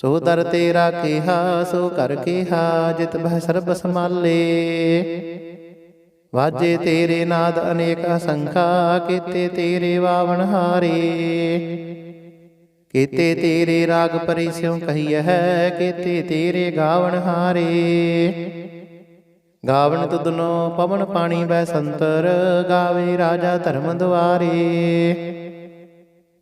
ਸੋ ਦਰ ਤੇਰਾ ਕਿਹਾ, ਸੋ ਕਰ ਕਿਹਾ ਜਿਤ ਬਹਿ ਸਰਬ ਸਮਾਲੇ ਵਾਜੇ ਤੇਰੇ ਨਾਦ ਅਨੇਕ ਅਸੰਖਾ, ਕੀਤੇ ਤੇਰੇ ਵਾਵਣ ਹਾਰੇ। ਕੀਤੇ ਤੇਰੇ ਰਾਗ ਪਰਿਸ਼ਿਉ ਸਿਉ ਹੈ, ਕੀਤੇ ਤੇਰੇ ਗਾਵਣ ਹਾਰੇ। ਗਾਵਣ ਤੁਧਨੋ ਪਵਨ ਪਾਣੀ ਬੈ ਸੰਤਰ, ਗਾਵੇ ਰਾਜਾ ਧਰਮ ਦੁਆਰੇ।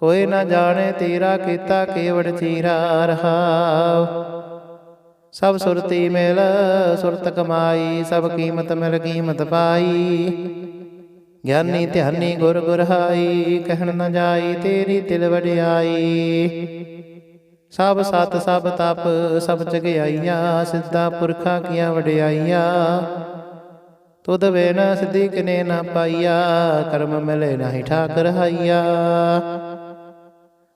ਕੋਈ ਨਾ ਜਾਣੇ ਤੇਰਾ ਕੀਤਾ ਕੇਵੜ ਚੀਰਾ ਰਹਾਉ। ਸਭ ਸੁਰਤੀ ਮਿਲ, ਸੁਰਤ ਕਮਾਈ, ਸਭ ਕੀਮਤ ਮਿਲ, ਕੀਮਤ ਪਾਈ। ਗਿਆਨੀ ਧਿਆਨੀ ਗੁਰ ਗੁਰਹਾਈ, ਕਹਿਣ ਨਾ ਜਾਈ ਤੇਰੀ ਤਿਲ ਵਡਿਆਈ। ਸਭ ਸਤ, ਸਭ ਤਪ, ਸਭ ਜਗਿਆਈਆਂ, ਸਿੱਧਾ ਪੁਰਖਾ ਕੀਆਂ ਵਡਿਆਈਆਂ। ਤੁਧ ਵੇਨਾ ਸਿੱਧੀ ਕਿਨੇ ਨਾ ਪਾਈਆ, ਕਰਮ ਮਿਲੇ ਨਹੀਂ ਠਾਕ ਰਹਾਈਆ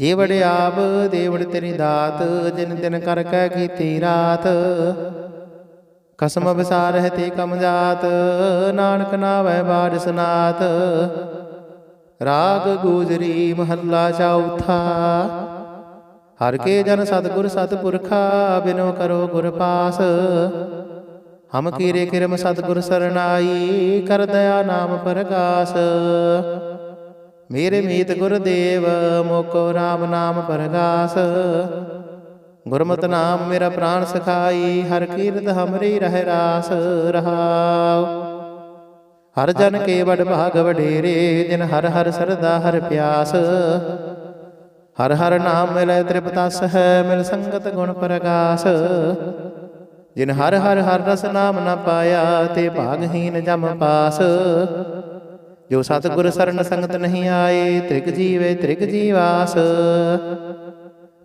ਜੇ ਵਡਿਆਬ ਦੇਵੜ ਤੇਰੀ ਦਾਤ, ਜਿਨ ਦਿਨ ਕਰ ਕੈ ਕੀਤੀ ਰਾਤ। ਕਸਮ ਵਿਸਾਰਹਿ ਤੇ ਕਮ ਜਾਤ, ਨਾਨਕ ਨਾਵੈ ਬਾੜ ਸਨਾਤ ਰਾਗ ਗੂਜਰੀ ਮਹੱਲਾ ਚੌਥਾ ਹਰ ਕੇ ਜਨ ਸਤਗੁਰ ਸਤਪੁਰਖਾ, ਬਿਨੋ ਕਰੋ ਗੁਰ ਪਾਸ। ਹਮ ਕੀਰੇ ਕਿਰਮ ਸਤਗੁਰ ਸਰਨਾਈ ਕਰ ਦਇਆ ਨਾਮ ਪ੍ਰਕਾਸ਼ ਮੇਰੇ ਮੀਤ ਗੁਰਦੇਵ ਮੋਕੋ RAM ਨਾਮ ਪ੍ਰਗਾਸ ਗੁਰਮਤਿ ਨਾਮ ਮੇਰਾ ਪ੍ਰਾਨ ਸਖਾਈ ਹਰ ਕੀਰਤ ਹਮਰੀ ਰਹਿ ਰਾਸ ਰਹਾਉ। ਹਰ ਜਨ ਕੇ ਵਡ ਭਾਗ ਵਡੇਰੇ ਜਿਨ ਹਰ ਹਰ ਸਰਦਾ ਹਰ ਪਿਆਸ। ਹਰ ਹਰ ਨਾਮ ਮਿਲੈ ਤ੍ਰਿਪਤਸ ਹੈ ਮਿਲ ਸੰਗਤ ਗੁਣ ਪ੍ਰਗਾਸ। ਜਿਨ ਹਰ ਹਰ ਹਰ ਰਸ ਨਾਮ ਨ ਪਾਇਆ ਤੇ ਭਾਗਹੀਨ ਜਮ ਪਾਸ। ਜੋ ਸਤਿਗੁਰ ਸਰਨ ਸੰਗਤ ਨਹੀਂ ਆਏ, ਤ੍ਰਿਗ ਜੀਵੇ, ਤ੍ਰਿਗ ਜੀਵਾਸ।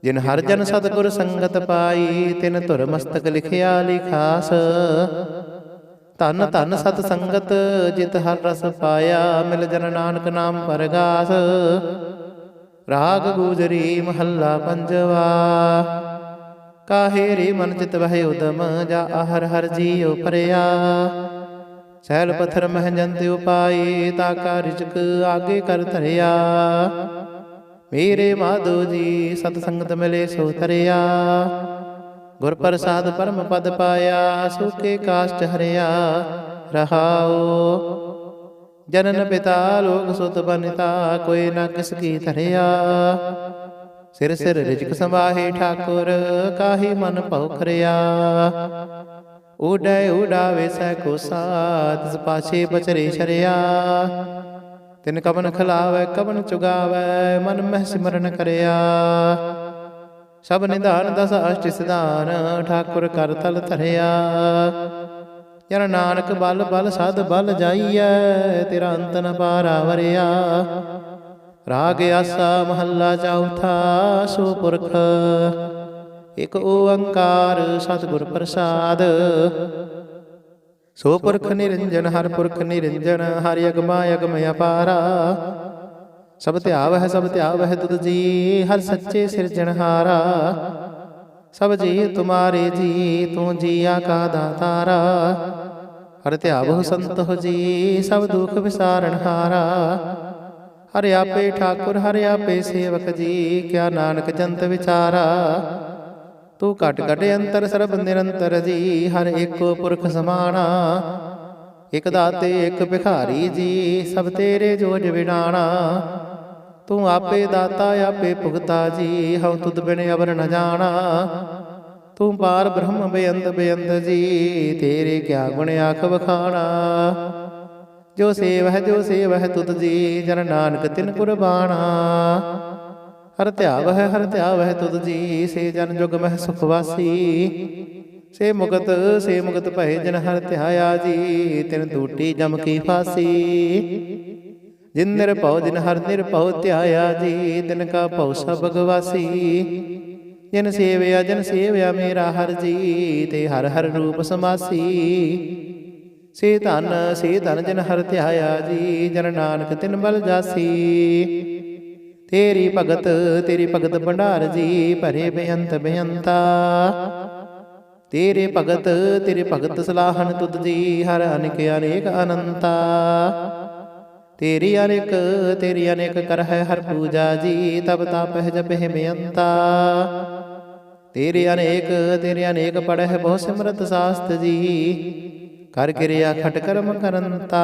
ਜਿਨ ਹਰ ਜਨ ਸਤਿਗੁਰ ਸੰਗਤ ਪਾਈ, ਤਿਨ ਧੁਰ ਮਸਤਕ ਲਿਖਿਆ ਲਿਖਾਸ। ਧੰਨ ਧੰਨ ਸਤ ਸੰਗਤ, ਜਿਤ ਹਰ ਰਸ ਪਾਇਆ, ਮਿਲ ਜਨ ਨਾਨਕ ਨਾਮ ਪਰਗਾਸ। ਰਾਗ ਗੂਜਰੀ ਮਹੱਲਾ ਪੰਜਵਾ। ਕਾਹੇ ਰੇ ਮਨ ਚਿਤ ਵਹਿ ਉਦਮ, ਜਾ ਆਹਰ ਹਰ ਜੀਉ ਪਰਿਆ। ਸੈਲ ਪਥਰ ਮਹਿ ਜੰਤ ਉਪਾਈ ਤਾ ਕਾ ਰਿਜਕ ਆਗੇ ਕਰ ਧਰਿਆ। ਮੇਰੇ ਮਾਧੋ ਜੀ ਸਤ ਸੰਗਤ ਮਿਲੇ ਸੋ ਤਰਿਆ ਗੁਰ ਪ੍ਰਸਾਦ ਪਰਮ ਪਦ ਪਾਇਆ ਸੁਕੇ ਕਾਸ਼ਟ ਹਰਿਆ। ਰਹਾਓ। ਜਨਨ ਪਿਤਾ ਲੋਕ ਸੁਤ ਬਨਿਤਾ ਕੋਈ ਨਾ ਕਿਸ ਕੀ ਧਰਿਆ। ਸਿਰ ਸਿਰ ਰਿਜਕ ਸੰਵਾਹੇ ਠਾਕੁਰ ਕਾਹੀ ਮਨ ਭਉ ਖਰਿਆ। ਉਡੈ ਉਡਾਵੇ ਸੈ ਕੋ ਸਾਥ ਪਾਛੇ ਬਚਰੇ ਸ਼ਰਿਆ। ਤਿਨ ਕਵਨ ਖਲਾਵੇ ਕਬਨ ਚੁਗਾਵੇ, ਮਨ ਮਹਿ ਸਿਮਰਨ ਕਰਿਆ। ਸਭ ਨਿਧਾਨ ਦਸ ਅਸ਼ਟ ਸਿਧਾਨ, ਠਾਕੁਰ ਕਰ ਤਲ ਧਰਿਆ। ਜਨ ਨਾਨਕ ਬਲ ਬਲ ਸਦ ਬਲ ਜਾਈਐ, ਤੇਰਾ ਅੰਤ ਨ ਪਾਰਾ ਵਰਿਆ ਰਾਗ ਆਸਾ ਮਹੱਲਾ ਚੌਥਾ, ਸੋ ਪੁਰਖ। ਇਕ ਓੰਕਾਰ ਸਤਿਗੁਰ ਪ੍ਰਸਾਦ। ਸੋ ਪੁਰਖ ਨਿਰੰਜਨ, ਹਰ ਪੁਰਖ ਨਿਰੰਜਨ, ਹਰਿ ਅਗਮਾ ਅਗਮ ਅਪਾਰਾ। ਸਭ ਧਿਆਵ ਹੈ ਸਭ ਧਿਆਵ ਹੈ ਤੁਧ ਜੀ, ਹਰ ਸੱਚੇ ਸਿਰਜਣਹਾਰਾ ਸਭ ਜੀ ਤੁਮਾਰੇ ਜੀ, ਤੂੰ ਜੀਆ ਕਾ ਦਾਤਾਰਾ। ਹਰ ਧਿਆਵ ਸੰਤ ਹੋ ਜੀ, ਸਭ ਦੁਖ ਵਿਸਾਰਣਹਾਰਾ ਹਰਿ ਆਪੇ ਠਾਕੁਰ, ਹਰਿ ਆਪੇ ਸੇਵਕ ਜੀ, ਕਿਆ ਨਾਨਕ ਜੰਤ ਵਿਚਾਰਾ। ਤੂੰ ਘਟ ਘਟ ਅੰਤਰ ਸਰਬ ਨਿਰੰਤਰ ਜੀ, ਹਰ ਏਕੋ ਪੁਰਖ ਸਮਾਣਾ। ਇਕ ਦਾਤੇ, ਇਕ ਭਿਖਾਰੀ ਜੀ, ਸਭ ਤੇਰੇ ਜੋਜ ਵਿਡਾਣਾ ਤੂੰ ਆਪੇ ਦਾਤਾ, ਆਪੇ ਭੁਗਤਾ ਜੀ, ਹਉ ਤੁਧ ਬਿਨ ਅਵਰ ਨ ਜਾਣਾ। ਤੂੰ ਪਾਰ ਬ੍ਰਹਮ ਬੇਅੰਤ ਬੇਅੰਤ ਜੀ, ਤੇਰੇ ਕਿਆ ਗੁਣ ਆਖ ਵਖਾਣਾ। ਜੋ ਸੇਵ ਹੈ, ਜੋ ਸੇਵ ਹੈ ਤੁਧ ਜੀ, ਜਨ ਨਾਨਕ ਤਿਨ ਕੁਰਬਾਨਾ ਹਰ ਧਿਆਵ ਹੈ ਹਰ ਧਿਆਵ ਹੈ ਤੁਧ ਜੀ, ਸੇ ਜਨ ਜੁਗ ਮਹਿ ਸੁਖ ਵਾਸੀ। ਸੇ ਮੁਕਤ ਸੇ ਮੁਕਤ ਭਏ ਜਨ ਹਰ ਧਿਆਇਆ ਜੀ, ਤਿਨ ਟੂਟੀ ਜਮ ਕੀ ਫਾਸੀ। ਜਿਨ ਨਿਰਭਉ, ਜਿਨ ਹਰ ਨਿਰਭਉ ਧਿਆਇਆ ਜੀ, ਤਿਨ ਕਾ ਭਉ ਸਭ ਭਗਵਾਸੀ ਜਿਨ ਸੇਵਿਆ ਜਿਨ ਸੇਵਿਆ ਮੇਰਾ ਹਰ ਜੀ, ਤੇ ਹਰ ਹਰ ਰੂਪ ਸਮਾਸੀ। ਸੇ ਧਨ ਸੇ ਧਨ ਜਿਨ ਹਰ ਧਿਆਇਆ ਜੀ, ਜਨ ਨਾਨਕ ਤਿਨ ਬਲ ਜਾਸੀ। ਤੇਰੀ ਭਗਤ ਤੇਰੀ ਭਗਤ ਭੰਡਾਰ ਜੀ ਭਰੇ ਬੇਅੰਤ ਬੇਅੰਤਾ। ਤੇਰੇ ਭਗਤ ਤੇਰੇ ਭਗਤ ਸਲਾਹਨ ਤੁਧ ਜੀ ਹਰ ਅਨੇਕ ਅਨੇਕ ਅਨੰਤਾ। ਤੇਰੀ ਅਨੇਕ ਤੇਰੀ ਅਨੇਕ ਕਰ ਹੈ ਹਰ ਪੂਜਾ ਜੀ, ਤਬ ਤਪ ਹੈ ਜਪਹਿ ਬੇਅੰਤਾ। ਤੇਰੇ ਅਨੇਕ ਤੇਰੇ ਅਨੇਕ ਪੜਹਿ ਬਹੁ ਸਿਮਰਤ ਸਾਸਤ ਜੀ, ਕਰ ਕਿਰਿਆ ਖਟ ਕਰਮ ਕਰੰਤਾ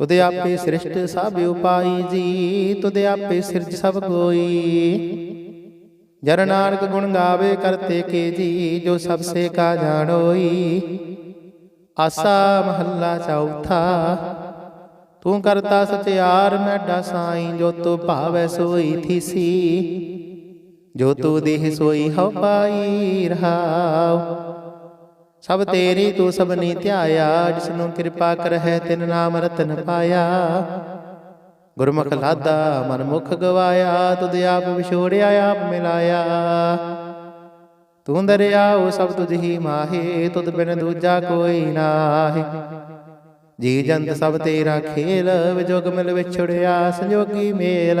ਤੁਧ ਆਪੇ ਸ੍ਰਿਸ਼ਟ ਸਭ ਉਪਾਈ ਜੀ, ਤੁਧ ਆਪੇ ਸਿਰਜ ਸਭ ਕੋਈ ਜਰ ਨਾਨਕ ਗੁਣ ਗਾਵੇ ਕਰਤੇ ਕੇ ਜੀ, ਜੋ ਸਭ ਸੇ ਕਾ ਜਾਣੋਈ। ਆਸਾ ਮਹੱਲਾ ਚੌਥਾ, ਤੂੰ ਕਰਤਾ ਸਚਿਆਰ ਮੈਡਾ ਸਾਈਂ, ਜੋ ਤੂੰ ਭਾਵੈ ਸੋਈ ਥੀਸੀ। ਜੋ ਤੂੰ ਦੇਹ ਸੋਈ ਹਉ ਪਾਈ ਰਹਾਉ। ਸਭ ਤੇਰੀ ਤੂੰ ਸਭਨੀ ਧਿਆਇਆ ਜਿਸ ਨੂੰ ਕਿਰਪਾ ਕਰਹਿ ਤਿਨ ਨਾਮ ਰਤਨ ਪਾਇਆ। ਗੁਰਮੁਖ ਲਾਦਾ ਮਨ ਮੁਖ ਗਵਾਇਆ ਤੁਧ ਆਪ ਵਿਛੋੜਿਆ ਆਪ ਮਿਲਾਇਆ। ਤੂੰ ਦਰਿਆਉ ਸਭ ਤੁਝ ਹੀ ਮਾਹੇ ਤੁਧ ਬਿਨ ਦੂਜਾ ਕੋਈ ਨਾਹੀ। ਜੀ ਜੰਤ ਸਭ ਤੇਰਾ ਖੇਲ ਵਿਜੋਗ ਮਿਲ ਵਿਛੜਿਆ ਸੰਜੋਗੀ ਮੇਲ।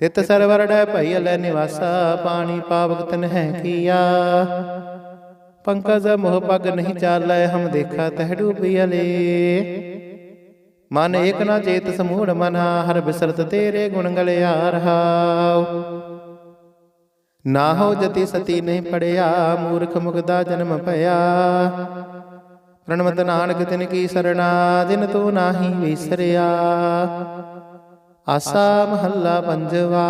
ਤਿਤ ਸਰਵਰ ਡੈ ਭਈ ਲੈ ਨਿਵਾਸਾ, ਪਾਣੀ ਪਾਵਕ ਤਨ ਹੈ ਕੀਆ। ਪੰਕਜ ਮੋਹ ਪਗ ਨਹੀਂ ਚਾਲੈ, ਹਮ ਦੇਖਾ ਤਹਿ ਡੂਬੀਲੇ ਮਨ ਏਕ ਨਾ ਚੇਤ ਸਮੂੜ ਮਨਾ, ਹਰ ਬਿਸਰਤ ਤੇਰੇ ਗੁਣ ਗਲਿਆ ਰਹਾਉ ਨਾ ਹੋ ਜਤੀ ਸਤੀ ਨਹੀਂ ਪੜਿਆ, ਮੂਰਖ ਮੁਗਦਾ ਜਨਮ ਭਇਆ। ਪ੍ਰਣਮਤ ਨਾਨਕ ਤਿਨ ਕੀ ਸਰਣਾ, ਦਿਨ ਤੂੰ ਨਾਹੀ ਵਿਸਰਿਆ। ਆਸਾ ਮਹੱਲਾ ਪੰਜਵਾ।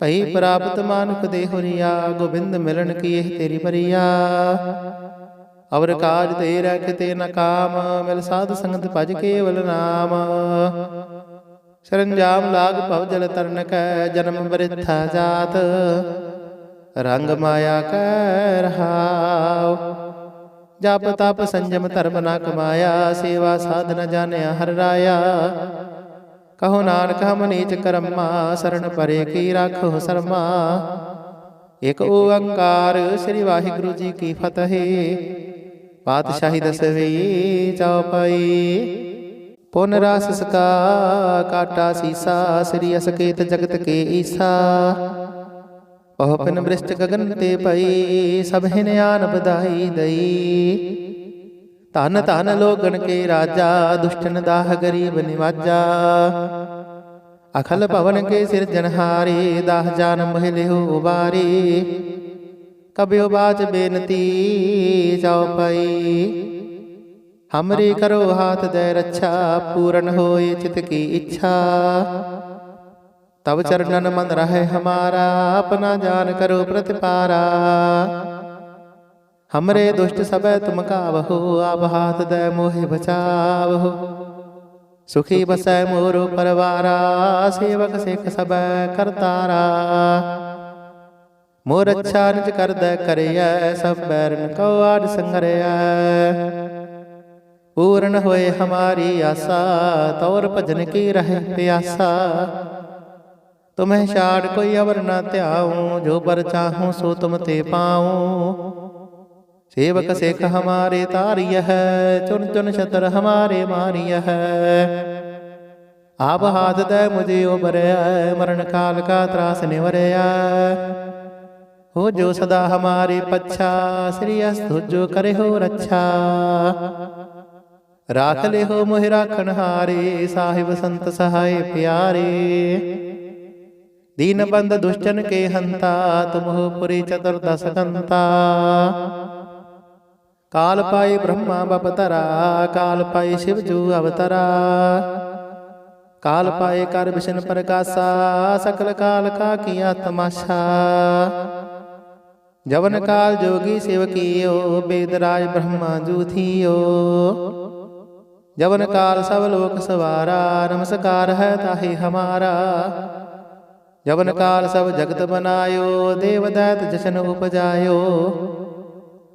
ਭਈ ਪ੍ਰਾਪਤ ਮਾਨੁਖ ਦੇ ਹੁਰੀਆ, ਗੋਬਿੰਦ ਮਿਲਣ ਕੀ ਇਹ ਤੇਰੀ ਬਰੀਆ ਅਵਰ ਕਾਜ ਤੇ ਰਖ ਤੇ ਨ ਕਾਮ, ਮਿਲ ਸਾਧ ਸੰਗਤ ਭਜ ਕੇਵਲ ਨਾਮ। ਸਰੰਜਾਮ ਲਾਗ ਭਵ ਜਲ ਤਰਨ ਕੈ, ਜਨਮ ਬਰਿਥਾ ਜਾਤ। ਰੰਗ ਮਾਇਆ ਕੈ ਰਹਾਉ। ਜਪ ਤਪ ਸੰਜਮ ਧਰਮ ਨਾ ਕਮਾਇਆ, ਸੇਵਾ ਸਾਧਨਾ ਜਾਣਿਆ ਹਰ ਰਾਇਆ। ਕਹੋ ਨਾਨਕ, ਹਮ ਨੀਚ ਕਰਮਾ, ਸਰਣ ਪਰੇ ਕੀ ਰਾਖੋ ਸਰਮਾ। ਇਕ ਓੰਕਾਰ ਸ੍ਰੀ ਵਾਹਿਗੁਰੂ ਜੀ ਕੀ ਫਤਿਹ। ਪਾਤਸ਼ਾਹੀ ਦਸਵੀ ਚਉਪਈ ਪੁਨ ਰਸ ਸਕਾ ਕਾਟਾ ਸੀਸਾ, ਸ੍ਰੀ ਅਸਕੇਤ ਜਗਤ ਕੇ ਈਸਾ। ਉਹ ਪਿਨ ਬ੍ਰਿਸ਼ਟ ਗਗਨ ਤੇ ਪਈ, ਸਭ ਹਿਨ ਆਨ ਬਧਾਈ ਦਈ। ਧਨ ਧਨ ਲੋਗਣ ਕੇ ਰਾਜਾ, ਦੁਸ਼ਟਨ ਦਾਹ ਗਰੀਬ ਨਿਵਾਜਾ। ਅਖਲ ਭਵਨ ਕੇ ਸਿਰਜਨਹਾਰੇ ਦਾਹ ਜਾਨ ਮਹਿਲਿਓ ਉਬਾਰੇ ਕਬਿਓ ਬਾਚ ਬੇਨਤੀ ਜਾਉ ਪਈ ਹਮਰੀ ਕਰੋ ਹਾਥ ਦੇ ਰੱਛਾ, ਪੂਰਨ ਹੋਏ ਚਿਤ ਕੀ ਇੱਛਾ। ਤਬ ਚਰਨਨ ਮਨ ਰਹੇ ਹਮਾਰਾ, ਆਪਣਾ ਜਾਨ ਕਰੋ ਪ੍ਰਤਿਪਾਰਾ। ਹਮਰੇ ਦੁਸ਼ਟ ਸਭੈ ਤੁਮ ਕਾਵਹੋ ਆਪ ਹਾਥ ਦੇ ਮੋਹਿ ਬਚਾਵਹੋ ਸੁਖੀ ਬਸੈ ਮੋਰੋ ਪਰਵਾਰਾ ਸੇਵਕ ਸਿੱਖ ਸਭੈ ਕਰਤਾਰਾ ਮੋਰ ਅੱਛਾ ਨਿਜ ਕਰਦਾ ਕਰਿਐ ਸਭ ਬੈਰਨ ਕਉ ਆਦ ਸੰਗਰਿਐ ਪੂਰਨ ਹੋਏ ਹਮਾਰੀ ਆਸਾ ਤੌਰ ਭਜਨ ਕੀ ਰਹੇ ਪਿਆਸਾ ਤੁਮਹਿ ਛਾੜ ਕੋਈ ਅਵਰ ਨਾ ਧਿਆਉ ਜੋ ਬਰ ਚਾਹੂੰ ਸੋ ਤੁਮ ਤੇ ਪਾਉ ਸੇਵਕ ਸਿੱਖ ਹਮਾਰੇ ਤਾਰਿਯ ਹੈ ਚੁਨ ਚੁਨ ਛਤਰ ਹਮਾਰੇ ਮਾਰਿਯ ਹੈ ਆਪ ਹਾਥ ਤੈ ਮੁਝੇ ਉਬਰਿਆ ਮਰਨ ਕਾਲ ਕਾ ਤਰਾਸ ਨਿਵਰਿਆ ਹੋ ਜੋ ਸਦਾ ਹਮਾਰੇ ਪੱਛਾ ਸ੍ਰੀ ਅਸਤੁਜੋ ਕਰੇ ਹੋ ਰੱਛਾ। ਰਾਖ ਲੈ ਹੋ ਮੋਹਿ ਰਾਖਣ ਹਾਰੇ ਸਾਹਿਬ ਸੰਤ ਸਹਾਈ ਪਿਆਰੇ। ਦੀਨ ਬੰਦ ਦੁਸ਼ਟਨ ਕੇ ਹੰਤਾ ਤੁਮ ਹੋ ਪੁਰੀ ਚਤੁਰ ਦਸ ਕੰਤਾ ਕਾਲ ਪਾਈ ਬ੍ਰਹਮਾ ਬਪਤਰਾ, ਕਾਲ ਪਾਈ ਸ਼ਿਵ ਜੂ ਅਵਤਰਾ। ਕਾਲ ਪਾਏ ਕਰ ਵਿਸ਼ਨ ਪ੍ਰਕਾਸ਼ਾ, ਸਕਲ ਕਾਲ ਕਾ ਕੀਆ ਤਮਾਸ਼ਾ ਜਵਨ ਕਾਲ ਜੋਗੀ ਸਿਵ ਕੀਓ, ਬੇਦ ਰਾਜ ਬ੍ਰਹਮਾ ਜੂ ਥੀਓ। ਜਵਨ ਕਾਲ ਸਭ ਲੋਕ ਸਵਾਰਾ, ਨਮਸਕਾਰ ਹੈ ਤਾਹੀ ਹਮਾਰਾ। ਜਵਨ ਕਾਲ ਸਭ ਜਗਤ ਬਨਾਇਓ, ਦੇਵ ਦੈਤ ਜਸ਼ਨ ਉਪਜਾਇਓ।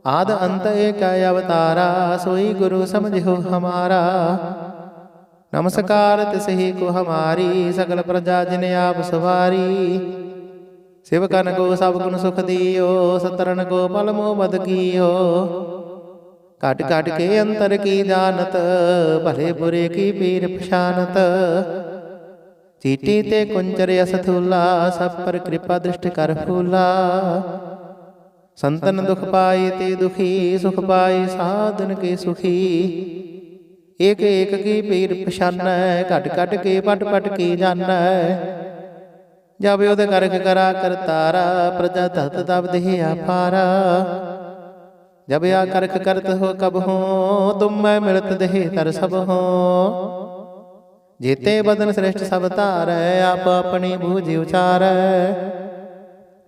ਆਦ ਅੰਤ ਏਕ ਅਵਤਾਰਾ, ਸੋਈ ਗੁਰੂ ਸਮਝਿਓ ਹਮਾਰਾ। ਨਮਸਕਾਰ ਤਿਸਹੀ ਕੋ ਹਮਾਰੀ, ਸਗਲ ਪ੍ਰਜਾ ਜਿਨ ਆਪ ਸਵਾਰੀ। ਸਿਵਕਨ ਕੋ ਸਭ ਗੁਣ ਸੁਖ ਦਿਓ ਸਤਰਨ ਕੋ ਪਲ ਮੋ ਮਦ ਕੀਓ। ਕਟ ਕਟ ਕੇ ਅੰਤਰ ਕੀ ਜਾਣਤ, ਭਲੇ ਬੁਰੇ ਕੀ ਪੀਰ ਪਛਾਨਤ। ਚੀਟੀ ਤੇ ਕੁੰਚਰ ਅਸਥੂਲਾ, ਸਭ ਪਰ ਕਿਰਪਾ ਦ੍ਰਿਸ਼ਟ ਕਰ ਫੂਲਾ। ਸੰਤਨ ਦੁਖ ਪਾਏ ਤੇ ਦੁਖੀ, ਸੁਖ ਪਾਏ ਸਾਧਨ ਕੇ ਸੁਖੀ। ਏਕ ਏਕ ਕੀ ਪੀਰ ਪਛਾਨੈ, ਘਟ ਘਟ ਕੇ ਪਟ ਪਟ ਕੇ ਜਾਣੈ ਜਾਵੇ ਉਹਦੇ ਕਰਕ ਕਰਾ ਕਰਤਾਰਾ ਪ੍ਰਜਾ ਤਤ ਤਬ ਦੇਹ ਆਪਾਰਾ ਜਬ ਆ ਕਰਖ ਕਰਤ ਹੋ ਕਬ ਹੋ, ਤੁਮ ਮੈਂ ਮਿਲਤ ਦੇਹ ਤਰ ਸਭ ਹੋ। ਜੀਤੇ ਬਦਨ ਸ੍ਰੇਸ਼ਟ ਸਭ ਧਾਰੈ, ਆਪ ਆਪਣੀ ਬੂਝ ਉਚਾਰੈ।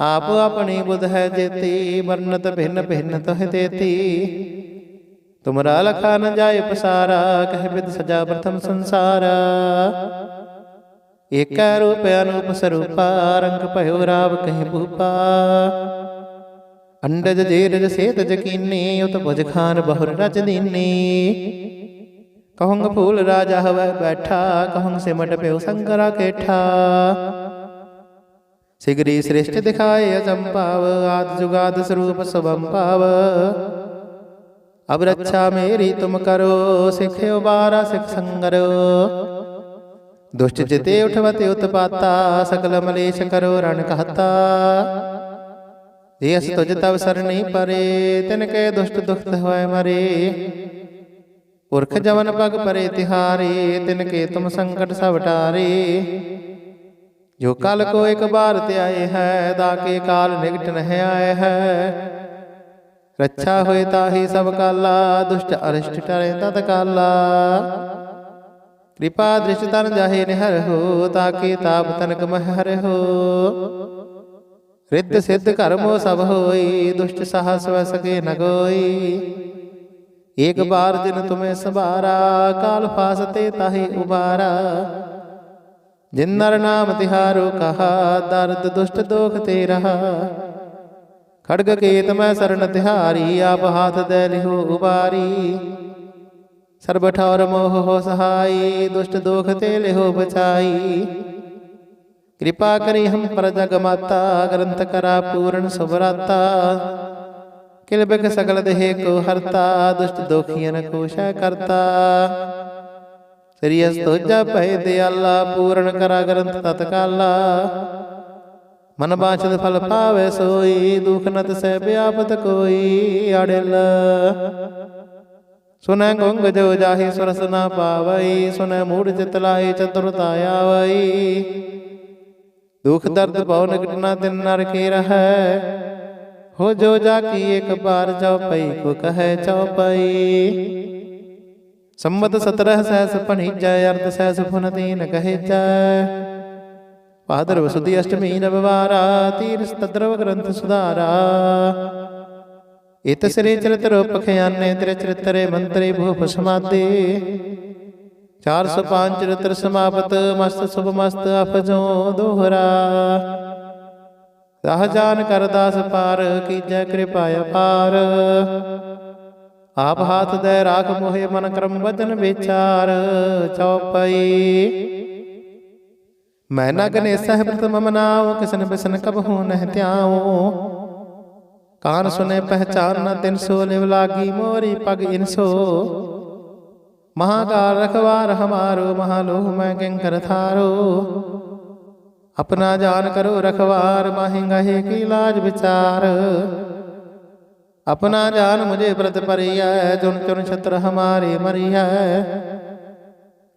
ਆਪ ਆਪਣੀ ਬੁਧ ਹੈ ਜੇਤੀ, ਵਰਨਤ ਭਿੰਨ ਭਿੰਨ ਤੋਹਿ ਦੇਤੀ ਤੁਮਰਾ ਲਖਾ ਨ ਜਾਏ ਪਸਾਰਾ, ਕਹਿ ਬਿਦ ਸਜਾ ਪ੍ਰਥਮ ਸੰਸਾਰਾ। ਏਕੈ ਰੂਪ ਅਨੂਪ ਸਰੂਪਾ, ਰੰਗ ਭਇਓ ਰਾਵ ਕਹਿ ਭੂਪਾ। ਅੰਡਜ ਜੇਰਜ ਸੇਤ ਜਕੀਨੀ, ਉਤ ਭੁਜ ਖਾਨ ਬਹੁਰ ਰਚ ਦੀਨੀ। ਕਹੰਗ ਫੂਲ ਰਾਜਾ ਹਵੈ ਬੈਠਾ, ਕਹੰਗ ਸਿਮਟ ਪਿਓ ਸੰਗਰਾ ਕੇਠਾ। ਸਿਗਰੀ ਸ੍ਰਿਸ਼ਟ ਦਿਖਾਏ ਅਜੰਪਾਵ ਆਦ ਜੁਗਾਦ ਸਰੂਪ ਸਵੰ ਪਾਵ ਅਬ ਰੱਛਾ ਮੇਰੀ ਤੁਮ ਕਰੋ ਸਿਖਿਓ ਬਾਰਾ ਸਿਖ ਸੰਗਰੋ। ਦੁਸ਼ਟ ਜਿਤੇ ਉਠਵਤੇ ਉਤਪਾਤਾ, ਸਕਲ ਮਲੇਸ਼ ਕਰੋ ਰਣ ਕਹਤਾ। ਜੇ ਅਸ ਤੁਜ ਤਵ ਸਰਣੀ ਪਰੇ, ਤਿਨ ਕੇ ਦੁਸ਼ਟ ਦੁਖਤ ਹੋਏ ਮਰੇ। ਪੁਰਖ ਜਵਨ ਪਗ ਪਰੇ ਤਿਹਾਰੇ, ਤਿਨ ਕੇ ਤੁਮ ਸੰਕਟ ਸਭ ਟਾਰੇ। ਜੋ ਕਲ ਕੋ ਇੱਕ ਬਾਰ ਤੇ ਆਏ ਹੈ ਦਾ ਕੇ ਕਾਲ ਨਿਕਟ ਨਹਿ ਆਏ ਹੈ। ਰੱਛਾ ਹੋਏ ਤਾਹੀ ਸਭ ਕਾਲਾ ਦੁਸ਼ਟ ਅਰਿਸ਼ਟ ਟਰੇ ਤਤ ਕਾਲਾ। ਕਿਰਪਾ ਦ੍ਰਿਸ਼ ਤਨ ਜਾਹੇ ਨਿਹਰ ਹੋ ਤਾਕੇ ਤਾਪ ਤਨਕ ਮਹਿ ਹਰ ਹੋ। ਰਿੱਧ ਸਿੱਧ ਕਰਮੋ ਸਭ ਹੋਈ ਦੁਸ਼ਟ ਸਾਹਸ ਵ ਸਕੇ ਨ ਕੋਈ ਏਕ ਬਾਰ ਜਿਨ ਤੁਮੇ ਸਬਾਰਾ ਕਾਲ ਫਾਸਤੇ ਤਾਹੀ ਉਬਾਰਾ ਜਿਨ ਨਰ ਨਾਮ ਤਿਹਾਰੋ ਕਹਾ, ਦਰਦ, ਦੁਸ਼ਟ, ਦੋਖ ਤੇ ਰਹਾ। ਖੜਗ ਕੇਤ ਮੈਂ ਸਰਣ ਤਿਹਾਰੀ, ਆਪ ਹਾਥ ਦੇ ਲਿਹੋ ਉਬਾਰੀ। ਸਰਬ ਠੌਰ ਮੋਹ ਹੋ ਸਹਾਈ, ਦੁਸ਼ਟ, ਦੋਖ ਤੇ ਲਿਹੋ ਬਚਾਈ। ਕਿਰਪਾ ਕਰੀ ਹਮ ਪਰ ਜਗ ਮਾਤਾ, ਗ੍ਰੰਥ ਕਰਾ ਪੂਰਨ ਸੁਭਰਾਤਾ। ਕਿਲ ਬਿਕ ਸਗਲ ਦੇਹ ਕੋ ਹਰਤਾ, ਦੁਸ਼ਟ, ਦੋਖੀਆਂ ਕੋ ਸ਼ੈ ਕਰਤਾ। ਸ੍ਰੀ ਅਸ ਭੈ ਦਿਆਲਾ, ਪੂਰਨ ਕਰਾ ਗ੍ਰੰਥ ਤਤਕਾਲਾ। ਮਨ ਬਾਚਦ ਫਲ ਪਾਵੇ ਸੋਈ, ਦੁਖ ਨਤ ਸਹਿ ਬਿਆਪਤ ਕੋਈ ਅੜਿਲ। ਸੁਨੈ ਗੰਗ ਜੋ ਜਾਹੀ ਸੁਰਸ ਨਾ ਪਾਵਈ, ਸੁਨੈ ਮੂੜ ਚਿਤ ਲਾਈ ਚਤੁਰਤਾ ਆਵਈ। ਦੁਖ ਦਰਦ ਭਉ ਨਿਕਟ ਨਾ ਨਰ ਕੇ ਰਹੈ। ਹੋ ਜੋ ਜਾ ਕੀ ਇੱਕ ਬਾਰ ਚਉਪਈ ਕੋ ਕਹੈ ਚਉਪਈ ਸੰਮਤ 17 ਸਹਿਸ ਪਣੀਜੈ ਅਰਧ ਸਹਿਸ ਫੁਨ ਤੀਨ ਕਹਿਜੈ। ਭਾਦਰ ਵਸੁਦੀ ਅਸ਼ਟਮੀ ਨਵਵਾਰਾ ਤੀਰਸ ਤਦਰਵ ਗ੍ਰੰਥ ਸੁਧਾਰਾ। ਇਤ ਸ੍ਰੀ ਚਰਿਤ ਰੂਪ ਖਿਆਨੇ ਤੇਰੇ ਚਰਿਤਰੇ ਮੰਤਰੀ ਭੂਪ ਸਮਾਦੇ। 405 ਚਰਿਤਰ ਸਮਾਪਤ ਮਸਤ ਸੁਭ ਮਸਤ ਅਫਜੋ ਦੋਹਰਾ। ਰਾਹ ਜਾਨ ਕਰਦਾਸ ਪਾਰ ਕੀਜੈ ਕਿਰਪਾ ਅਪਾਰ। ਆਪ ਹਾਥ ਦੇ ਰਾਖ ਮੋਹਿ ਮਨ ਕਰਮ ਵਚਨ ਵਿਚਾਰ ਚਉਪਈ ਮੈਂ ਨਾ ਗਨੇ ਸਹਿ ਪ੍ਰਤਮ ਮਨਾਉ ਕਿਸਨ ਬਿਸਨ ਕਬ ਨਹਿ ਧਿਆਉ। ਕਾਨ ਸੁਨੇ ਪਹਿਚਾਨ ਨ ਤਿਨ ਸੋ, ਲਿਵ ਲਾਗੀ ਮੋਰੀ ਪਗ ਇਨਸੋ ਮਹਾਕਾਲ ਰਖਵਾਰ ਹਮਾਰੋ, ਮਹਾਲੋਹ ਮੈਂ ਕਿੰਕਰ ਥਾਰੋ। ਆਪਣਾ ਜਾਨ ਕਰੋ ਰਖਵਾਰ, ਮਾਹਿ ਗਹੇ ਕੀ ਲਾਜ ਵਿਚਾਰ। ਆਪਣਾ ਜਾਨ ਮੁਝੇ ਪ੍ਰਤ ਪਰਿਐ ਜੁਨ ਚੁਨ ਛਤਰ ਹਮਾਰੇ ਮਰਿਐ।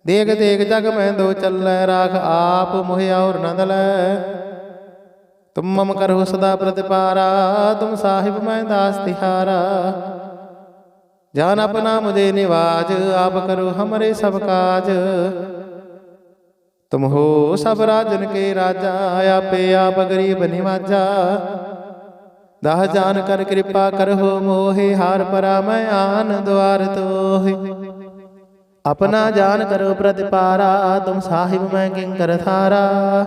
ਦੇਖ ਦੇਖ ਜਗ ਮੈਂ ਦੋ ਚੱਲੈ, ਰਾਖ ਆਪ ਮੋਹਿ ਔਰ ਨ ਦਲੈ। ਤੁਮ ਮਮ ਕਰਹੁ ਸਦਾ ਪ੍ਰਤਿਪਾਰਾ, ਤੁਮ ਸਾਹਿਬ ਮੈਂ ਦਾਸ ਤਿਹਾਰਾ। ਜਾਨ ਆਪਣਾ ਮੁਝੇ ਨਿਵਾਜ, ਆਪ ਕਰੋ ਹਮਰੇ ਸਭ ਕਾਜ। ਤੁਮ ਹੋ ਸਭ ਰਾਜਨ ਕੇ ਰਾਜਾ, ਆਪੇ ਆਪ ਗਰੀਬ ਨਿਵਾਜਾ। ਦਾਹ ਜਾਨ ਕਰ ਕਿਰਪਾ ਕਰਹੁ ਮੋਹਿ, ਹਾਰ ਪਰਾ ਮੈਂ ਆਨ ਦੁਆਰ ਤੋਹਿ। ਆਪਣਾ ਜਾਨ ਕਰੋ ਪ੍ਰਤਿਪਾਰਾ, ਤੁਮ ਸਾਹਿਬ ਮੈਂ ਕਿੰਕਰ ਥਾਰਾ।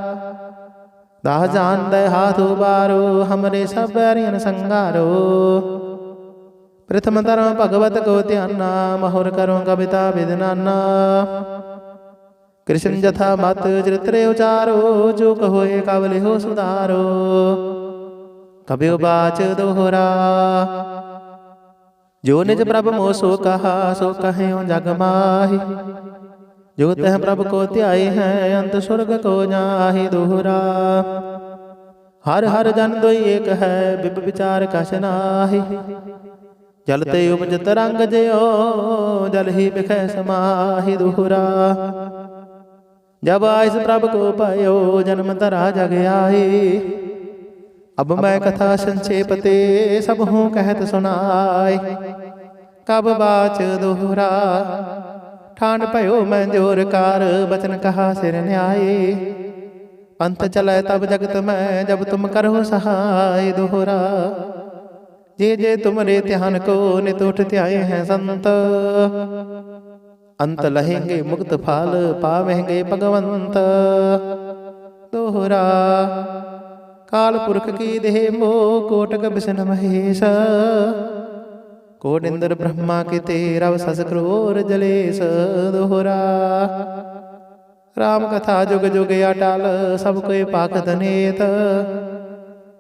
ਦਾਹ ਜਾਨ ਦੇ ਹਾਥ ਉਬਾਰੋ, ਹਮਰੇ ਸਭ ਬੈਰੀਨ ਸੰਗਾਰੋ। ਪ੍ਰਥਮ ਧਰਮ ਭਗਵਤ ਕੋ ਧਿਆਨਾ, ਮਹੁਰ ਕਰੋ ਕਵਿਤਾ ਵਿਦਨਾਨਾ ਕ੍ਰਿਸ਼ਨ ਜਥਾ ਮਤ ਚਰਿਤਰੇ ਉਚਾਰੋ, ਜੋ ਕਹੋਏ ਕਵਲਿ ਹੋ ਸੁਧਾਰੋ। ਕਬਿਉ ਬਾਚ ਦੋਹਰਾ। ਜੋ ਨਿਜ ਪ੍ਰਭ ਮੋ ਸੋ ਕਹਾ, ਸੋ ਕਹਿਓ ਜਗ ਮਾਹੀ। ਜੋ ਤਹ ਪ੍ਰਭ ਕੋ ਧਿਆਏ ਹੈ, ਅੰਤ ਸੁਰਗ ਕੋ ਜਾਹੀ ਦੋਹਰਾ। ਹਰ ਹਰ ਜਨ ਦੋਈ ਏਕ ਹੈ, ਬਿਬ ਵਿਚਾਰ ਕਛ ਨਾਹੀ। ਜਲ ਤੇ ਉਪਜ ਤਰੰਗ ਜਿਉ, ਜਲ ਹੀ ਬਿਖੈ ਸਮਾਹੀ ਦੋਹਰਾ। ਜਬ ਆਇਸ ਪ੍ਰਭ ਕੋ ਪਾਇਓ, ਜਨਮ ਤਰਾ ਜਗ ਆਏ ਅਬ ਮੈਂ ਕਥਾ ਸੰਛੇਪ ਤੇ ਸਭ ਹੂੰ ਕਹਿਤ ਸੁਨਾਏ ਕਬ ਬਾਚ ਦੋਹਰਾ ਠਾਨ ਭਇਓ ਮੈਂ ਜੋਰ ਕਾਰ, ਬਚਨ ਕਹਾ ਸਿਰ ਨਿਆਏ। ਅੰਤ ਚਲੈ ਤਬ ਜਗਤ ਮੈਂ, ਜਬ ਤੁਮ ਕਰਹੁ ਸਹਾਇ ਦੋਹਰਾ। ਜੇ ਜੇ ਤੁਮਰੇ ਧਿਆਨ ਕੋ ਨਿਤ ਉਠ ਧਿਆਏ ਹੈ ਸੰਤ। ਅੰਤ ਲਹੇਂਗੇ ਮੁਕਤ ਫਲ ਪਾਵੇਂਗੇ ਭਗਵੰਤ ਪੁਰਖ ਕੀ ਦੇਹ ਮੋ ਕੋਟਕ ਬਿਸ਼ਨ ਮਹੇਸ਼। ਕੋਟ ਇੰਦਰ ਬ੍ਰਹਮਾ ਕੀ ਤੇਰਵ ਸਸ ਕਰੋਰ ਜਲੇਸ ਦੋਹਰਾ। ਰਾਮ ਕਥਾ ਜੁਗ ਜੁਗ ਅਟਲ ਸਭ ਕੋਈ ਪਾਕ ਦਨੇਤ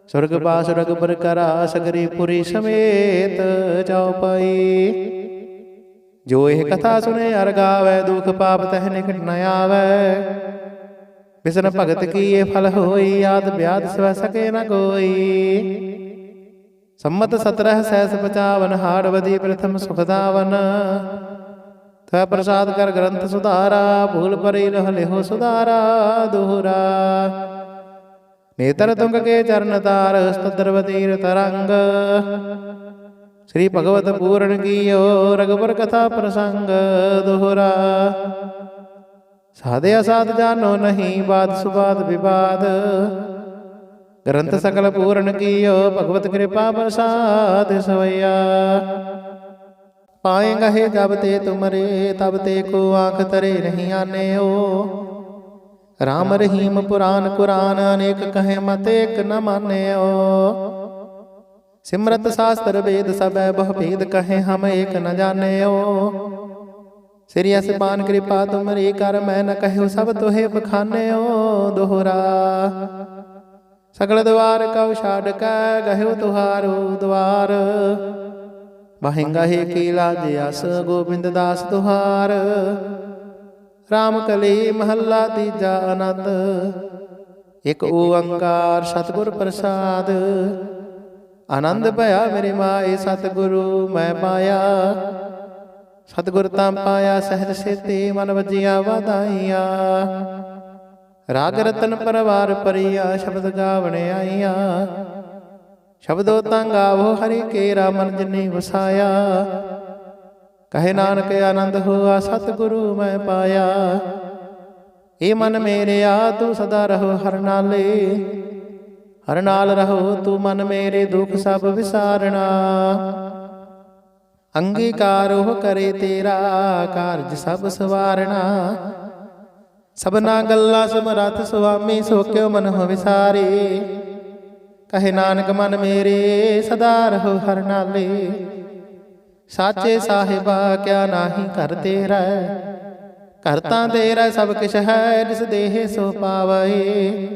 ਸੁਰਗ ਬਾਸੁਰਗ ਪਰ ਕਰਾ ਸਗਰੀ ਪੁਰੀ ਸਮੇਤ ਜਾਉ ਜੋ ਇਹ ਕਥਾ ਸੁਨੇ ਅਰ ਗਾਵੇ ਦੁਖ ਪਾਪ ਤਹ ਨਿਕਟ ਨ ਆਵੇ। ਵਿਸ਼ਨ ਭਗਤ ਕੀ ਇਹ ਫਲ ਹੋਈ ਆਦ ਬਿਆਦ ਸਵ ਸਕੇ ਨ ਕੋਈ। ਸੰਮਤ 17 ਸੈਸ 55 ਹਾੜ ਵਦੀ ਪ੍ਰਥਮ ਸੁਖਦਾਵਨ। ਤੈ ਪ੍ਰਸਾਦ ਕਰ ਗ੍ਰੰਥ ਸੁਧਾਰਾ ਭੂਲ ਪਰੇ ਲਹ ਲਿਹੋ ਸੁਧਾਰਾ ਦੋਹਰਾ। ਨੇਤਰ ਤੁੰਗ ਕੇ ਚਰਨ ਤਾਰ ਸਤਦਰਵਤੀਰ ਤਰੰਗ। ਸ੍ਰੀ ਭਗਵਤ ਪੂਰਨ ਕੀਓ ਰਗਪੁਰ ਕਥਾ ਪ੍ਰਸੰਗ ਦੋਹਰਾ। ਸਾਧਿਆ ਸਾਧ ਜਾਨੋ ਨਹੀਂ ਬਾਦ ਸੁਬਾਦ ਵਿਵਾਦ। ਗ੍ਰੰਥ ਸਕਲ ਪੂਰਨ ਕੀਓ, ਭਗਵਤ ਕਿਰਪਾ ਪ੍ਰਸਾਦ ਸਵਈਆ। ਪਾਏ ਗਹੇ ਜਬ ਤੇ ਤੁਮਰੇ, ਤਬ ਤੇ ਕੋ ਆਖ ਤਰੇ ਨਹੀਂ ਆਨੇਓ। ਰਾਮ ਰਹੀਮ ਪੁਰਾਨ ਕੁਰਾਨ, ਅਨੇਕ ਕਹੇ ਮਤ ਏਕ ਨ ਮਾਨਿਓ। ਸਿਮਰਤ ਸਾਸਤਰ ਵੇਦ ਸਬੈ ਬਹੁ ਭੇਦ ਕਹੇ ਹਮ ਏਕ ਨ ਜਾਣਿਓ। ਸ੍ਰੀ ਅਸਮਾਨ ਕਿਰਪਾ ਤੁਮਰੀ ਕਰ ਮੈਂ ਨ ਕਹਿਓ ਸਭ ਤੋਹੇ ਬਖਾਨਿਓ ਦੋਹਰਾ। ਸਗਲ ਦਵਾਰ ਕਉ ਛਾੜ ਕੈ ਗਹਿਓ ਤੁਹਾਰੋ ਦਵਾਰ। ਬਹਿੰਗਾ ਕੀ ਲਾਜ ਅਸ ਗੋਬਿੰਦ ਦਾਸ ਤੁਹਾਰ। ਰਾਮ ਕਲੀ ਮਹੱਲਾ ਤੀਜਾ ਆਨੰਦ ਇਕ ਓੰਕਾਰ ਸਤਿਗੁਰ ਪ੍ਰਸਾਦ। ਆਨੰਦ ਭਇਆ ਮੇਰੇ ਮਾਏ ਸਤਿਗੁਰੂ ਮੈਂ ਪਾਇਆ। ਸਤਿਗੁਰ ਤਾਂ ਪਾਇਆ ਸਹਿਜ ਸੇਤੇ ਮਨ ਵਜੀਆਂ ਵਾਧਾਈਆਂ। ਰਾਗ ਰਤਨ ਪਰਵਾਰ ਪਰੀਆ, ਸ਼ਬਦ ਗਾਵਣ ਆਈਆਂ। ਸ਼ਬਦੋ ਤਾਂ ਗਾਵੋ, ਹਰੀ ਕੇਰਾ ਮਨ ਜਿਨੇ ਵਸਾਇਆ। ਕਹੇ ਨਾਨਕ ਆਨੰਦ ਹੋਆ, ਸਤਿਗੁਰੂ ਮੈਂ ਪਾਇਆ। ਏ ਮਨ ਮੇਰਿਆ, ਤੂੰ ਸਦਾ ਰਹੋ ਹਰ ਨਾਲੇ। ਹਰ ਨਾਲ ਰਹੋ ਤੂੰ ਮਨ ਮੇਰੇ, ਦੁੱਖ ਸਭ ਵਿਸਾਰਣਾ। ਅੰਗੀਕਾਰ ਉਹ ਕਰੇ ਤੇਰਾ ਕਾਰਜ ਸਭ ਸਵਾਰਣਾ। ਸਭਨਾ ਗੱਲਾਂ ਸਮਰੱਥ ਸੁਆਮੀ ਸੋ ਕਿਉ ਮਨ ਹੋ ਵਿਸਾਰੇ ਕਹੇ ਨਾਨਕ ਮਨ ਮੇਰੇ ਸਦਾ ਰਹੋ ਹਰ ਨਾਲੇ। ਸਾਚੇ ਸਾਹਿਬਾ ਕਿਆ ਨਾਹੀ ਕਰ ਤੇਰਾ ਕਰਤਾ ਤੇਰਾ ਸਭ ਕਿਛ ਹੈ, ਜਿਸ ਦੇਹ ਸੋ ਪਾਵਈ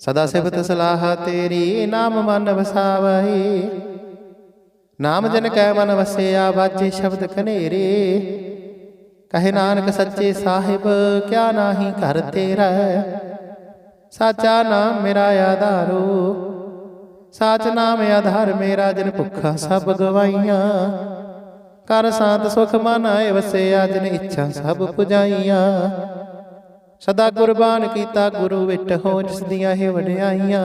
ਸਦਾ ਸਿਫਤ ਸਲਾਹ ਤੇਰੀ, ਨਾਮ ਮਨ ਵਸਾਵਈ ਨਾਮ ਜਨ ਕੈ ਮਨ ਵਸਿਆ ਬਾਜੇ ਸ਼ਬਦ ਕਨੇਰੇ ਕਹੇ ਨਾਨਕ ਸੱਚੇ ਸਾਹਿਬ, ਕਿਆ ਨਾਹੀ ਘਰ ਤੇਰਾ? ਸਾਚਾ ਨਾਮ ਮੇਰਾ ਆਧਾਰੋ। ਸਾਚ ਨਾਮ ਆਧਾਰ ਮੇਰਾ, ਜਿਨ ਭੁੱਖਾ ਸਭ ਗਵਾਈਆਂ। ਕਰ ਸਾਤ ਸੁਖ ਮਨ ਆਏ ਵਸਿਆ, ਜਿਨ ਇੱਛਾ ਸਭ ਪੁਜਾਈਆਂ। ਸਦਾ ਕੁਰਬਾਨ ਕੀਤਾ ਗੁਰੂ ਵਿਟ ਹੋ ਜਿਸ ਦੀਆਂ ਇਹ ਵਡਿਆਈਆਂ।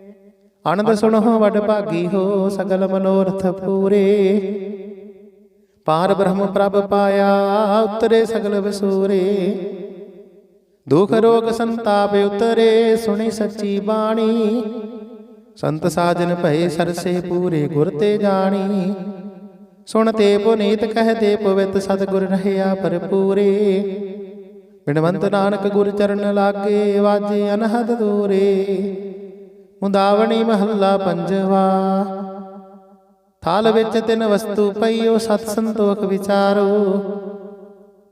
ਆਨੰਦ ਸੁਣੋ ਵਡ ਭਾਗੀ ਹੋ ਸਗਲ ਮਨੋਰਥ ਪੂਰੇ। ਪਾਰ ਬ੍ਰਹਮ ਪ੍ਰਭ ਪਾਇਆ ਉਤਰੇ ਸਗਲ ਵਸੂਰੇ। ਦੁਖ ਰੋਗ ਸੰਤਾਪ ਉਤਰੇ ਸੁਣੀ ਸੱਚੀ ਬਾਣੀ। ਸੰਤ ਸਾਜਨ ਭਏ ਸਰਸੇ ਪੂਰੇ ਗੁਰ ਤੇ ਜਾਣੀ। ਸੁਣ ਤੇ ਪੁਨੀਤ ਕਹਤੇ ਪਵਿੱਤ ਸਤਿਗੁਰ ਰਹਿਆ ਭਰਪੂਰੇ। ਬਿਨਵੰਤ ਨਾਨਕ ਗੁਰ ਚਰਨ ਲਾਗੇ ਵਾਜੇ ਅਨਹਦ ਦੂਰੇ। ਮੁੰਦਾਵਣੀ ਮਹੱਲਾ ਪੰਜਵਾ। ਥਾਲ ਵਿੱਚ ਤਿੰਨ ਵਸਤੂ ਪਈਓ, ਸਤ ਸੰਤੋਖ ਵਿਚਾਰੋ।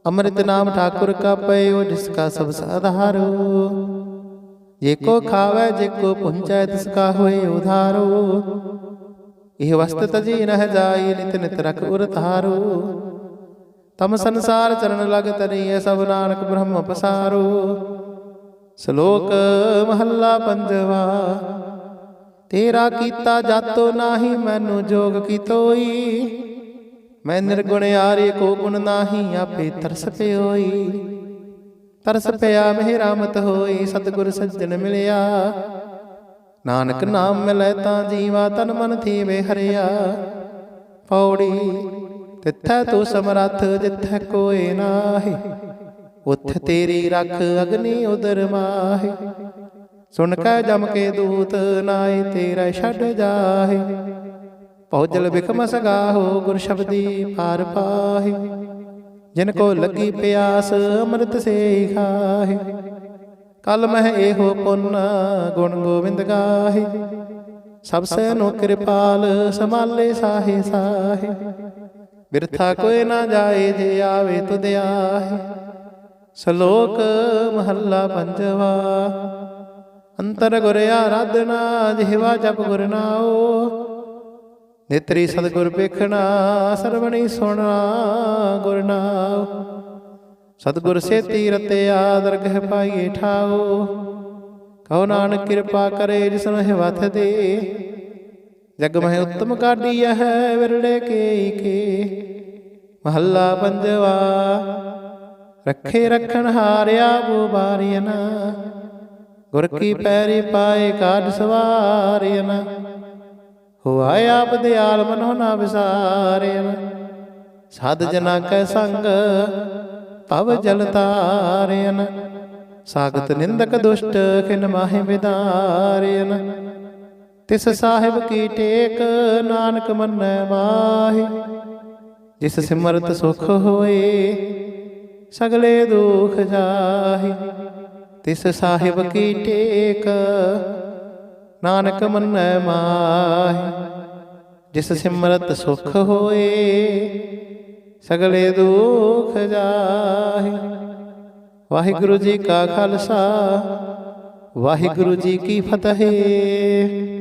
ਅੰਮ੍ਰਿਤ ਨਾਮ ਠਾਕੁਰ ਕਾ ਪਈਓ ਜਿਸ ਕਾ ਸਭ ਸਾਧਾਰੋ। ਜੇ ਕੋ ਖਾਵੇ, ਜੇ ਕੋ ਪੁੰਚੈ, ਤਿਸ ਕਾ ਹੋਏ ਉਧਾਰੋ। ਇਹ ਵਸਤ ਤਜੀ ਨਹਿ ਜਾਈ, ਨਿਤ ਨਿਤ ਰਖ ਉਰ ਤਮ ਸੰਸਾਰ ਚਰਨ ਲਗ ਤਰੀਏ ਸਭ ਨਾਨਕ ਬ੍ਰਹਮ ਪਸਾਰੋ। ਸ਼ਲੋਕ ਮਹੱਲਾ ਪੰਜਵਾ। ਤੇਰਾ ਕੀਤਾ ਜਾਤੋ ਨਾਹੀ, ਮੈਨੂੰ ਜੋਗ ਕੀ ਤੋਈ? ਮੈਂ ਨਿਰਗੁਣ ਆਰੇ ਕੋ ਗੁਣ ਨਾਹੀ, ਆਪੇ ਤਰਸ ਪਿਓਈ। ਤਰਸ ਪਿਆ ਮੇਰਾ ਮਤ ਹੋਈ, ਸਤਿਗੁਰ ਸੱਜਣ ਮਿਲਿਆ। ਨਾਨਕ ਨਾਮ ਮਿਲੈ ਤਾਂ ਜੀਵਾ, ਤਨ ਮਨ ਥੀਵੇ ਹਰਿਆ। ਪੌੜੀ ਤਿੱਥੈ ਤੂੰ ਸਮਰੱਥ, ਜਿੱਥੈ ਕੋਏ ਨਾਹੀ। ਉਥ ਤੇਰੀ ਰੱਖ ਅਗਨੀ ਉਦਰ ਮਾਹੀ। ਸੁਣ ਕੈ ਜਮ ਕੇ ਦੂਤ ਨਾਏ ਤੇਰਾ ਛੱਡ ਜਾਹੇ। ਭੌਜਲ ਬਿਕਮ ਸਗਾਹੋ, ਗੁਰ ਸ਼ਬਦੀ ਪਾਰ ਪਾਹੇ। ਜਿਨ ਕੋ ਲੱਗੀ ਪਿਆਸ, ਅੰਮ੍ਰਿਤ ਸੇ ਖਾਹੇ। ਕਲ ਮਹਿ ਇਹੋ ਪੁੰਨ, ਗੁਣ ਗੋਬਿੰਦ ਗਾਹੇ। ਸਭ ਸੇ ਨੂੰ ਕਿਰਪਾਲ ਸਮਾਲੇ ਸਾਹੇ ਸਾਹੇ। ਬਿਰਥਾ ਕੋਈ ਨਾ ਜਾਏ, ਜੇ ਆਵੇ ਤੁਧ ਆਹੇ। ਸ਼ਲੋਕ ਮਹੱਲਾ ਪੰਜਵਾ। ਅੰਤਰ ਗੁਰ ਆਰਾਧਨਾ, ਜਿਹਵਾ ਜਪ ਗੁਰ ਨਾਉ। ਨੇਤਰੀ ਸਤਿਗੁਰ ਵੇਖਣਾ, ਸਰਵਣੀ ਸੁਣਾ ਗੁਰ ਨਾਉ। ਸਤਿਗੁਰ ਸੇਤੀ ਰਤਿਆ ਦਰਗਹ ਪਾਈਏ ਠਾਉ। ਕਹੋ ਨਾਨਕ ਕਿਰਪਾ ਕਰੇ, ਜਿਸ ਨੂੰ ਹਵਥ ਦੇ। ਜਗ ਮਹਿ ਉਤਮ ਕਾਢੀ ਹੈ ਵਿਰਲੇ ਕੇ ਕੇ। ਮਹੱਲਾ ਪੰਜਵਾ। ਰੱਖੇ ਰੱਖਣ ਹਾਰਿਆ ਬੋ ਬਾਰੀਨ ਗੁਰ ਕੀ ਪੈਰੀ ਪਾਏ ਕਾਢ ਸਵਾਰੀਨ ਹੋਆ ਆਪ ਦਿਆਲ ਮਨੋ ਨਾ ਵਿਸਾਰਿਨ ਸਾਧ ਜਨਾ ਕੈ ਸੰਗ ਭਵ ਜਲ ਤਾਰਿਨ ਸਾਗਤ ਨਿੰਦਕ ਦੁਸ਼ਟ, ਖਿਨ ਮਾਹਿ ਵਿਦਾਰਿਨ ਤਿਸ ਸਾਹਿਬ ਕੀ ਟੇਕ, ਨਾਨਕ ਮੰਨੈ ਮਾਹੀ। ਜਿਸ ਸਿਮਰਤ ਸੁਖ ਹੋਏ ਸਗਲੇ ਦੁਖ ਜਾਹੀ, ਤਿਸ ਸਾਹਿਬ ਕੀ ਟੇਕ? ਨਾਨਕ ਮੰਨੈ ਮਾਹਿ, ਜਿਸ ਸਿਮਰਤ ਸੁਖ ਹੋਏ, ਸਗਲੇ ਦੁਖ ਜਾਹੀ। ਵਾਹਿਗੁਰੂ ਜੀ ਕਾ ਖਾਲਸਾ, ਵਾਹਿਗੁਰੂ ਜੀ ਕੀ ਫਤਿਹ।